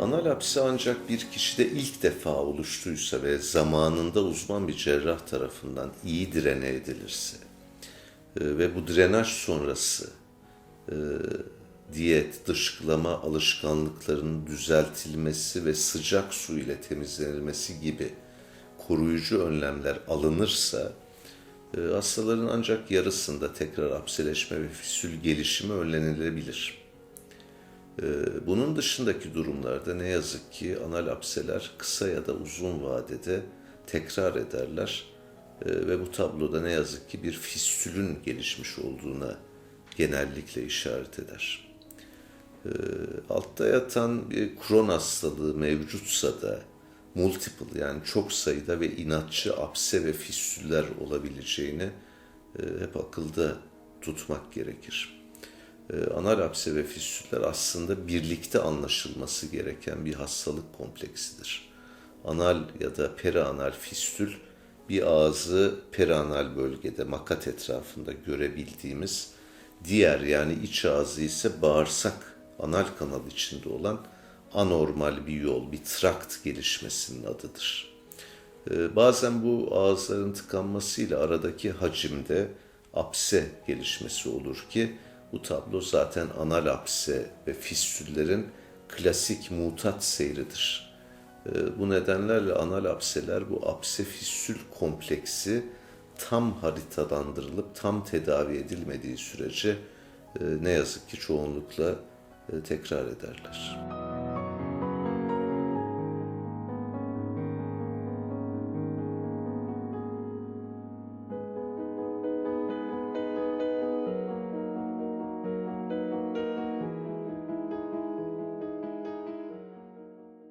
apse ancak bir kişide ilk defa oluştuysa ve zamanında uzman bir cerrah tarafından iyi direne edilirse e, ve bu drenaj sonrası e, diyet, dışkılama alışkanlıklarının düzeltilmesi ve sıcak su ile temizlenilmesi gibi koruyucu önlemler alınırsa e, hastaların ancak yarısında tekrar apseleşme ve fistül gelişimi önlenilebilir. E, Bunun dışındaki durumlarda ne yazık ki anal apseler kısa ya da uzun vadede tekrar ederler E, ve bu tabloda ne yazık ki bir fistülün gelişmiş olduğuna genellikle işaret eder. E, Altta yatan bir kron hastalığı mevcutsa da multiple yani çok sayıda ve inatçı apse ve fistüller olabileceğini e, hep akılda tutmak gerekir. E, Anal apse ve fistüller aslında birlikte anlaşılması gereken bir hastalık kompleksidir. Anal ya da perianal fistül bir ağzı perianal bölgede makat etrafında görebildiğimiz diğer yani iç ağzı ise bağırsak anal kanal içinde olan anormal bir yol, bir trakt gelişmesinin adıdır. Ee, Bazen bu ağızların tıkanmasıyla aradaki hacimde apse gelişmesi olur ki bu tablo zaten anal apse ve fistüllerin klasik mutat seyridir. Ee, Bu nedenlerle anal apseler bu apse fistül kompleksi tam haritalandırılıp tam tedavi edilmediği sürece e, ne yazık ki çoğunlukla e, tekrar ederler.